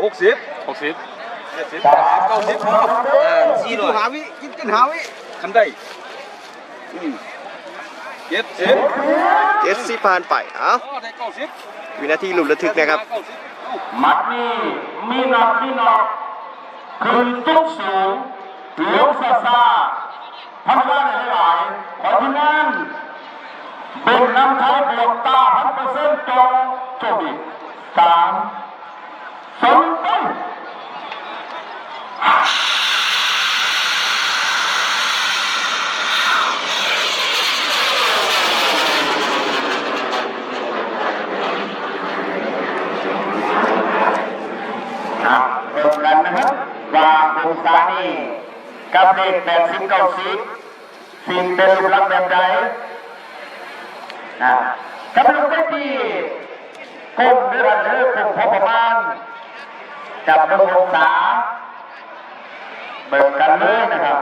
หกสิบหกสิบเจ็ดสิบแปดสิบเก้าสิบพออ่าสี่ร้อยหาวิกินกินหาวิคันได้อืมเจ็ดสิบเจ็ดสิบผ่านไปเอ้าอ๋อได้เก้าสิบวินาทีลุ้นระทึกนะครับเก้าสิบเอ้ามัดนี่มีหนักมีหนอกขึ้นจุกสูงเหลียวซาซาทำได้หลายๆเพราะฉะนั้นเป็นน้ำไทยบวกตาพันเปอร์เซ็นต์จงโชคดีสามสองไป ครับเริ่มกันนะครับ ว่าองศานี่กับเลขแปดสิบเก้าสิบสิ่งเป็นรูปลักษณ์แบบใดนะกับลูกได้ที่กลมเดือนหรือกลมพอประมาณกับเบิ่งองศาเบิ่งกันเลยนะครับ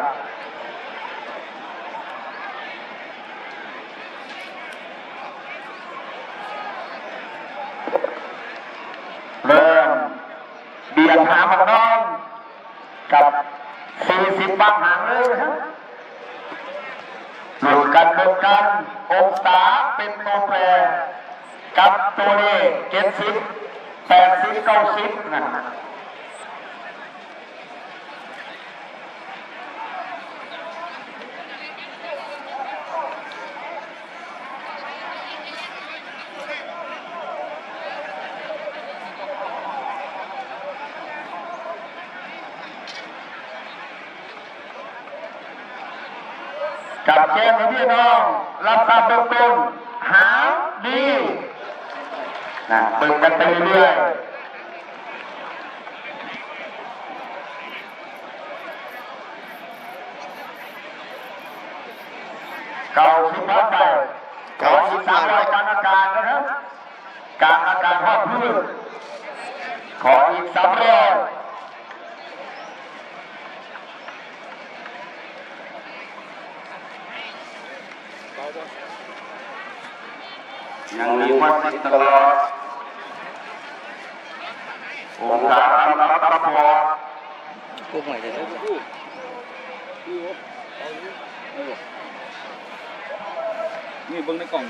เริ่มเบียดหามัน กับสี่สิบบางหางเลยนะครับหลุดกันเดินกันองศาเป็นตัวแปรกับตัวเลขเจ็ดสิบแปดสิบเก้าสิบนะ กับแจ้งให้พี่น้อง รับทราบเบื้องต้นหาดีนะเบิ่งกันไปเรื่อยเก่าสิบพันไปเก่าสิบสามรายการอากาศนะครับ การอากาศภาคพื้นขออีกสามร้อย ยังมีวามติดตลอดองค์การรับรับพอพวกใหม่เลยนี่เบิ่งในกล่อง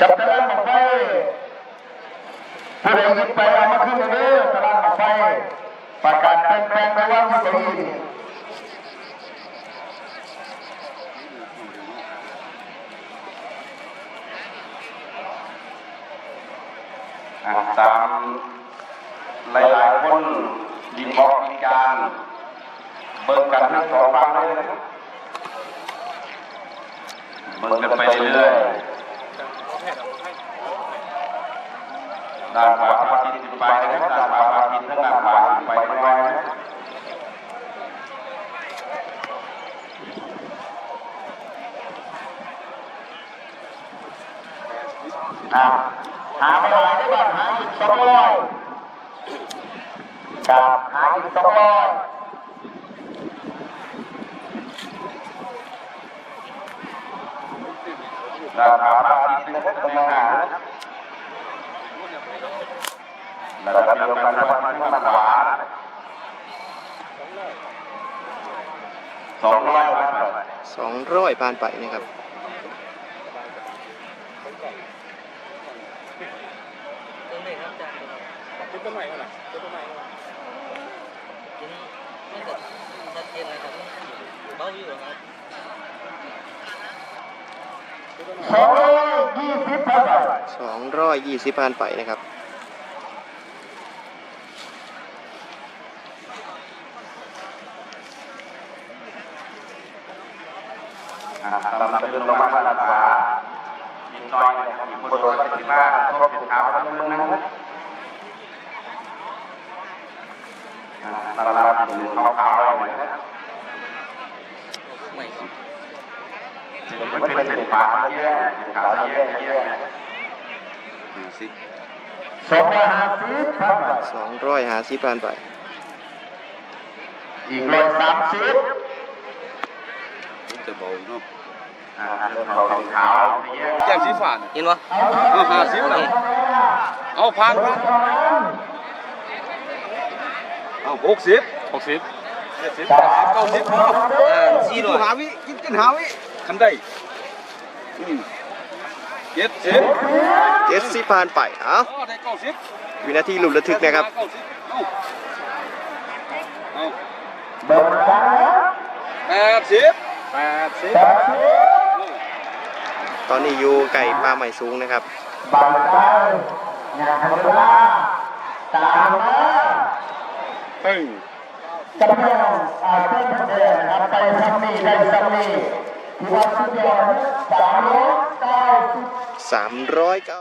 จับตารางหมอกไฟ ผู้ใดหยิบไปเอามาขึ้นเลยเด้อตารางหมอกไฟประกาศเปลี่ยนแปลงระหว่างวิถีอ่าตามหลายๆคนดินบอกดินการเบิ่งกันทั้งสองฝั่งเลยเบิ่งกันไปเรื่อยๆ ด้านขวาพระอาทิตย์ขึ้นไปนะครับด้านขวาพระอาทิตย์ทั้งด้านขวาขึ้นไปด้วยนะครับอ่าหาไม่หายได้บ้างหาอีกสองร้อยกับหาอีกสองร้อยด้านขวาพระอาทิตย์นะครับตำแหน่ แล้วก็เดียวกันนะวันที่มันขวาสองร้อยวันไปสองร้อยผ่านไปนะครับตรงไหนครับอาจารย์จุดต้นใหม่เท่าไหร่จุดต้นใหม่เท่าไหร่ทีนี้ไม่ตัดชัดเจนเลยครับเบาอยู่ครับสองร้อยยี่สิบเท่าไหร่สองร้อยยี่สิบผ่านไปนะครับ อ่าตำเป็นลงมาด้านขวาดินน้อยนะครับมีคนโดนปฏิมาทบเป็นขาวทั้งมึงนะครับอ่าตลาดเป็นขาวๆเลยนะครับใหม่ครับมันเป็นเส้นฟ้าแย่เป็นขาวแย่แย่ห้าสิบสองร้อยห้าสิบเท่าไหร่สองร้อยห้าสิบผ่านไปอีกร้อยสามสิบ จะเบาเนาะของเท้าแก้มสีฟ้าน่ะเห็นปะเอาห้าสิบนะเอาพันพันเอาหกสิบหกสิบเจ็ดสิบแปดสิบเก้าสิบพออ่าสี่ร้อยหาวิกินกินหาวิคันได้อืมเจ็ดสิบเจ็ดสิบผ่านไปเอ้าอ๋อได้เก้าสิบวินาทีลุ้นระทึกนะครับเก้าสิบเอาเอาเบิร์ดแล้วแปดสิบ แปดสิบตอนนี้อยู่ไก่ปลาใหม่สูงนะครับบางใจอย่างธรรมดาตามมาตึงจำเป็นอาเต้นแสดงนะครับไปซัมมีได้ซัมมีที่วัดสุดยอดสามร้อยเก้าสิบสามร้อยเก้า